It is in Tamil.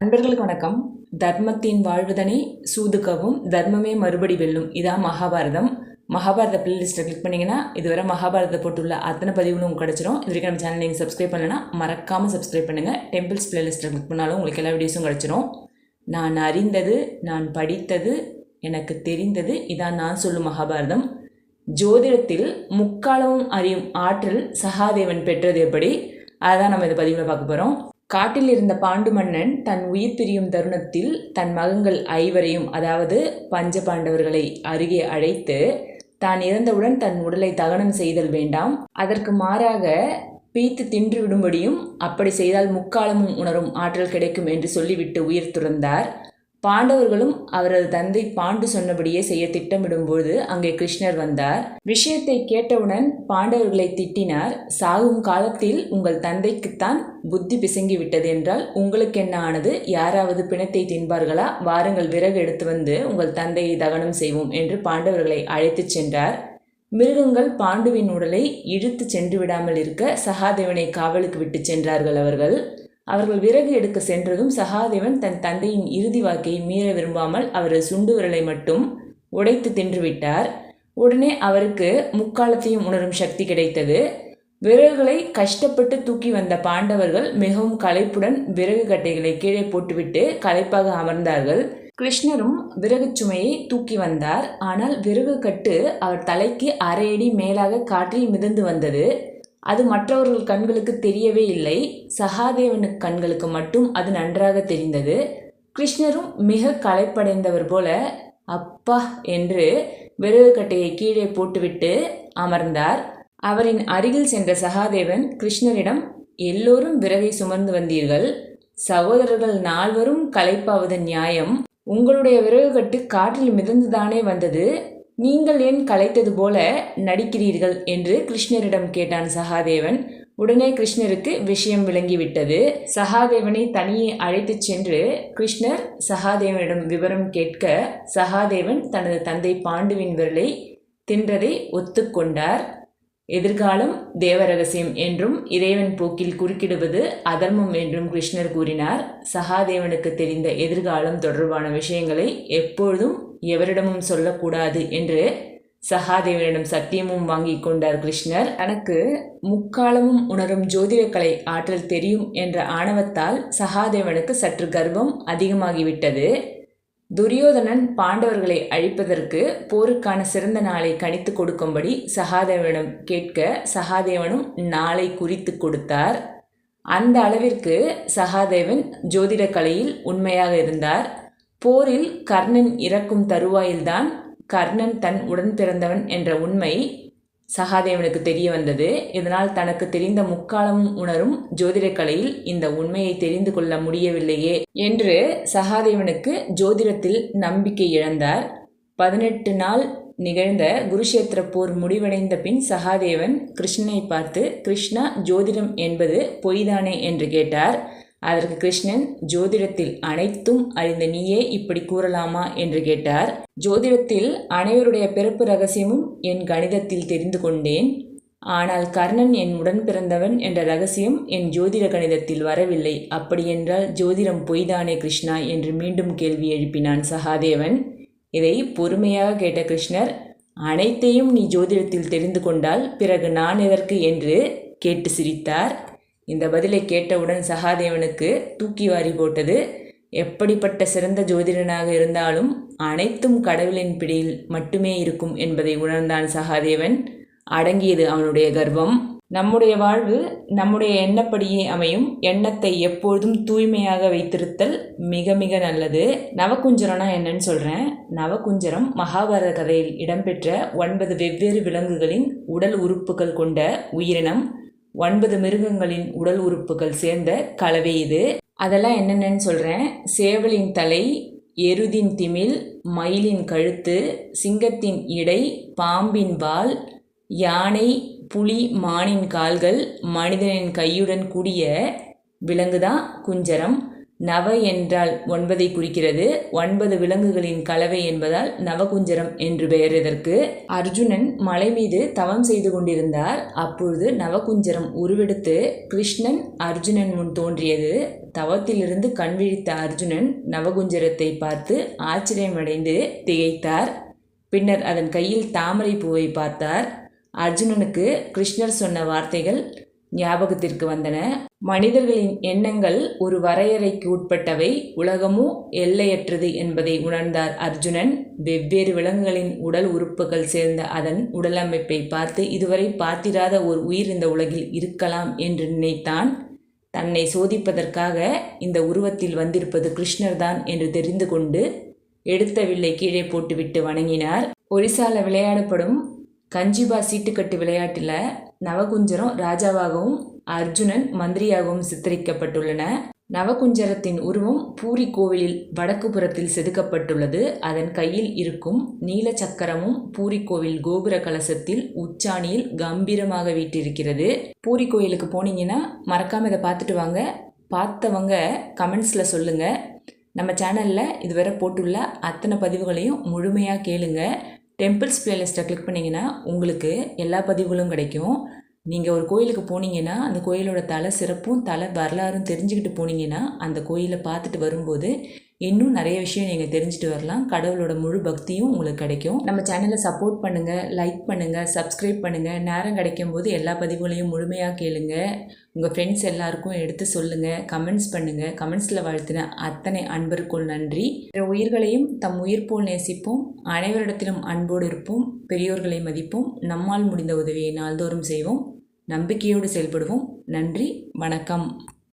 நண்பர்களுக்கு வணக்கம். தர்மத்தின் வாழ்வுதனை சூதுக்கவும் தர்மமே மறுபடி வெல்லும். இதான் மகாபாரதம். மகாபாரத பிளேலிஸ்ட்டை கிளிக் பண்ணிங்கன்னா இதுவரை மகாபாரதத்தை போட்டுள்ள அத்தனை பதிவுகளும் உங்களுக்கு கிடச்சிரும். இது வரைக்கும் நம்ம சேனல் நீங்கள் சப்ஸ்கிரைப் பண்ணலைன்னா மறக்காமல் சப்ஸ்கிரைப் பண்ணுங்கள் டெம்பிள்ஸ் பிளேலிஸ்ட்டை கிளிக் பண்ணாலும் உங்களுக்கு எல்லா வீடியோஸும் கிடச்சிரும். நான் அறிந்தது நான் படித்தது எனக்கு தெரிந்தது இதான் நான் சொல்லும் மகாபாரதம். ஜோதிடத்தில் முக்காலமும் அறியும் ஆற்றல் சகாதேவன் பெற்றது எப்படி? அதான் நம்ம இந்த பதிவில் பார்க்க போகிறோம் காட்டில் இருந்த பாண்டு மன்னன் தன் உயிர் பிரியும் தருணத்தில் தன் மகன்கள் ஐவரையும் அதாவது பஞ்ச பாண்டவர்களை அருகே அழைத்து தான் இறந்தவுடன் தன் உடலை தகனம் செய்தல் வேண்டாம். அதற்கு மாறாக பீத்து தின்று விடும்படியும் அப்படி செய்தால் முக்காலமும் உணரும் ஆற்றல் கிடைக்கும் என்று சொல்லிவிட்டு உயிர் துறந்தார். பாண்டவர்களும் அவரது தந்தை பாண்டு சொன்னபடியே செய்ய திட்டமிடும்போது அங்கே கிருஷ்ணர் வந்தார். விஷயத்தை கேட்டவுடன் பாண்டவர்களை திட்டினார். சாகும் காலத்தில் உங்கள் தந்தைக்குத்தான் புத்தி பிசங்கி விட்டது என்றால் உங்களுக்கு என்ன ஆனது? யாராவது பிணத்தை தின்பார்களா? வாருங்கள் விறகு எடுத்து வந்து உங்கள் தந்தையை தகனம் செய்வோம் என்று பாண்டவர்களை அழைத்துச் சென்றார். மிருகங்கள் பாண்டுவின் உடலை இழுத்து சென்று விடாமல் இருக்க சகாதேவனை காவலுக்கு விட்டு சென்றார்கள் அவர்கள். அவர்கள் விறகு எடுக்க சென்றதும் சகாதேவன் தன் தந்தையின் இறுதி வாக்கை மீற விரும்பாமல் அவரது சுண்டு விரலை மட்டும் உடைத்து தின்றுவிட்டார். உடனே அவருக்கு முக்காலத்தையும் உணரும் சக்தி கிடைத்தது. விறகுகளை கஷ்டப்பட்டு தூக்கி வந்த பாண்டவர்கள் மிகவும் களைப்புடன் விறகு கட்டைகளை கீழே போட்டுவிட்டு களைப்பாக அமர்ந்தார்கள். கிருஷ்ணரும் விறகு சுமையை தூக்கி வந்தார். ஆனால் விறகு கட்டு அவர் தலைக்கு அரை அடி மேலாக காற்றில் மிதந்து வந்தது. அது மற்றவர்கள் கண்களுக்கு தெரியவே இல்லை. சகாதேவனுக்கு கண்களுக்கு மட்டும் அது நன்றாக தெரிந்தது. கிருஷ்ணரும் மிக களைப்படைந்தவர் போல அப்பா என்று விறகு கட்டையை கீழே போட்டுவிட்டு அமர்ந்தார். அவரின் அருகில் சென்ற சகாதேவன் கிருஷ்ணரிடம் எல்லோரும் விறகை சுமர்ந்து வந்தீர்கள். சகோதரர்கள் நால்வரும் களைப்பாவது நியாயம். உங்களுடைய விறகு கட்டு காற்றில் மிதந்துதானே வந்தது. நீங்கள் ஏன் கலைத்தது போல நடிக்கிறீர்கள்? என்று கிருஷ்ணரிடம் கேட்டான் சகாதேவன். உடனே கிருஷ்ணருக்கு விஷயம் விளங்கிவிட்டது. சகாதேவனை தனியே அழைத்துச் சென்று கிருஷ்ணர் சகாதேவனிடம் விவரம் கேட்க சகாதேவன் தனது தந்தை பாண்டுவின் விரலை தின்றதை ஒத்துக்கொண்டார். எதிர்காலம் தேவரகசியம் என்றும் இறைவன் போக்கில் குறுக்கிடுவது அதர்மம் என்றும் கிருஷ்ணர் கூறினார். சகாதேவனுக்கு தெரிந்த எதிர்காலம் தொடர்பான விஷயங்களை எப்பொழுதும் எவரிடமும் சொல்லக்கூடாது என்று சகாதேவனிடம் சத்தியமும் வாங்கி கொண்டார் கிருஷ்ணர். தனக்கு முக்காலமும் உணரும் ஜோதிடக்கலை ஆற்றல் தெரியும் என்ற ஆணவத்தால் சகாதேவனுக்கு சற்று கர்வம் அதிகமாகிவிட்டது. துரியோதனன் பாண்டவர்களை அழிப்பதற்கு போருக்கான சிறந்த நாளை கணித்து கொடுக்கும்படி சகாதேவனிடம் கேட்க சகாதேவனும் நாளை குறித்து கொடுத்தார். அந்த அளவிற்கு சகாதேவன் ஜோதிட கலையில் உண்மையாக இருந்தார். போரில் கர்ணன் இறக்கும் தருவாயில்தான் கர்ணன் தன் உடன் பிறந்தவன் என்ற உண்மை சகாதேவனுக்கு தெரிய வந்தது இதனால் தனக்கு தெரிந்த முக்காலமும் உணரும் ஜோதிடக் கலையில் இந்த உண்மையை தெரிந்து கொள்ள முடியவில்லையே என்று சகாதேவனுக்கு ஜோதிடத்தில் நம்பிக்கை இழந்தார். பதினெட்டு நாள் நிகழ்ந்த குருஷேத்திர போர் முடிவடைந்த பின் சகாதேவன் கிருஷ்ணனை பார்த்து கிருஷ்ணா ஜோதிடம் என்பது பொய்தானே? என்று கேட்டார். அதற்கு கிருஷ்ணன் ஜோதிடத்தில் அனைத்தும் அறிந்த நீயே இப்படி கூறலாமா? என்று கேட்டார். ஜோதிடத்தில் அனைவருடைய பிறப்பு ரகசியமும் என் கணிதத்தில் தெரிந்து கொண்டேன். ஆனால் கர்ணன் என் உடன் பிறந்தவன் என்ற ரகசியம் என் ஜோதிட கணிதத்தில் வரவில்லை. அப்படியென்றால் ஜோதிடம் பொய்தானே கிருஷ்ணா? என்று மீண்டும் கேள்வி எழுப்பினான் சகாதேவன். இதை பொறுமையாக கேட்ட கிருஷ்ணர் அனைத்தையும் நீ ஜோதிடத்தில் தெரிந்து கொண்டால் பிறகு நான் எதற்கு? என்று கேட்டு சிரித்தார். இந்த பதிலை கேட்டவுடன் சகாதேவனுக்கு தூக்கி வாரி போட்டது. எப்படிப்பட்ட சிறந்த ஜோதிடனாக இருந்தாலும் அனைத்தும் கடவுளின் பிடியில் மட்டுமே இருக்கும் என்பதை உணர்ந்தான் சகாதேவன். அடங்கியது அவனுடைய கர்வம். நம்முடைய வாழ்வு நம்முடைய எண்ணப்படியே அமையும். எண்ணத்தை எப்பொழுதும் தூய்மையாக வைத்திருத்தல் மிக மிக நல்லது. நவகுஞ்சரம்னா என்னன்னு சொல்கிறேன் நவகுஞ்சரம் மகாபாரத கதையில் இடம்பெற்ற ஒன்பது வெவ்வேறு விலங்குகளின் உடல் உறுப்புகள் கொண்ட உயிரினம். ஒன்பது மிருகங்களின் உடல் உறுப்புகள் சேர்ந்த கலவை இது. அதெல்லாம் என்னென்னு சொல்கிறேன் சேவலின் தலை எருதின் திமில் மயிலின் கழுத்து சிங்கத்தின் இடை பாம்பின் வால் யானை புலி மானின் கால்கள் மனிதனின் கையுடன் கூடிய விலங்குதான் குஞ்சரம். நவ என்றால் ஒன்பதை குறிக்கிறது. ஒன்பது விலங்குகளின் கலவை என்பதால் நவகுஞ்சரம் என்று பெயர் இதற்கு அர்ஜுனன் மலை மீது தவம் செய்து கொண்டிருந்தார். அப்பொழுது நவகுஞ்சரம் உருவெடுத்து கிருஷ்ணன் அர்ஜுனன் முன் தோன்றியது. தவத்திலிருந்து கண்விழித்த அர்ஜுனன் நவகுஞ்சரத்தை பார்த்து ஆச்சரியமடைந்து திகைத்தார். பின்னர் அதன் கையில் தாமரை பூவை பார்த்தார். அர்ஜுனனுக்கு கிருஷ்ணர் சொன்ன வார்த்தைகள் ஞாபகத்திற்கு வந்தன. மனிதர்களின் எண்ணங்கள் ஒரு வரையறைக்கு உட்பட்டவை. உலகமோ எல்லையற்றது என்பதை உணர்ந்தார் அர்ஜுனன். வெவ்வேறு விலங்குகளின் உடல் உறுப்புகள் சேர்ந்த அதன் உடலமைப்பை பார்த்து இதுவரை பார்த்திராத ஒரு உயிர் இந்த உலகில் இருக்கலாம் என்று நினைத்தான். தன்னை சோதிப்பதற்காக இந்த உருவத்தில் வந்திருப்பது கிருஷ்ணர்தான் என்று தெரிந்து கொண்டு எடுத்த வில்லை கீழே போட்டுவிட்டு வணங்கினார். ஒரிசால விளையாடப்படும் கஞ்சிபா சீட்டுக்கட்டு விளையாட்டில் நவகுஞ்சரம் ராஜாவாகவும் அர்ஜுனன் மந்திரியாகவும் சித்தரிக்கப்பட்டுள்ளன. நவகுஞ்சரத்தின் உருவம் பூரி கோவிலில் வடக்கு புறத்தில் செதுக்கப்பட்டுள்ளது. அதன் கையில் இருக்கும் நீல சக்கரமும் பூரி கோவில் கோபுர கலசத்தில் உச்சாணியில் கம்பீரமாக வீட்டிருக்கிறது பூரி கோயிலுக்கு போனீங்கன்னா மறக்காமல் இதை பார்த்துட்டு வாங்க. பார்த்தவங்க கமெண்ட்ஸில் சொல்லுங்கள் நம்ம சேனலில் இதுவரை போட்டுள்ள அத்தனை பதிவுகளையும் முழுமையாக கேளுங்கள் டெம்பிள்ஸ் பிளேலிஸ்ட்டை கிளிக் பண்ணிங்கன்னா உங்களுக்கு எல்லா பதிவுகளும் கிடைக்கும். நீங்கள் ஒரு கோயிலுக்கு போனீங்கன்னா அந்த கோயிலோட தலை சிறப்பும் தலை வரலாறும் தெரிஞ்சுக்கிட்டு போனீங்கன்னா அந்த கோயிலை பார்த்துட்டு வரும்போது இன்னும் நிறைய விஷயம் நீங்கள் தெரிஞ்சுட்டு வரலாம். கடவுளோட முழு பக்தியும் உங்களுக்கு கிடைக்கும். நம்ம சேனலை சப்போர்ட் பண்ணுங்கள் லைக் பண்ணுங்கள் சப்ஸ்கிரைப் பண்ணுங்கள் நேரம் கிடைக்கும் போது எல்லா பதிவுகளையும் முழுமையாக கேளுங்க. உங்கள் ஃப்ரெண்ட்ஸ் எல்லாருக்கும் எடுத்து சொல்லுங்கள் கமெண்ட்ஸ் பண்ணுங்கள் கமெண்ட்ஸில் வாழ்த்தின அத்தனை அன்பருக்குள் நன்றி. பிற உயிர்களையும் தம் உயிர் போல் நேசிப்போம். அனைவரிடத்திலும் அன்போடு இருப்போம். பெரியோர்களை மதிப்போம். நம்மால் முடிந்த உதவியை நாள்தோறும் செய்வோம். நம்பிக்கையோடு செயல்படுவோம். நன்றி. வணக்கம்.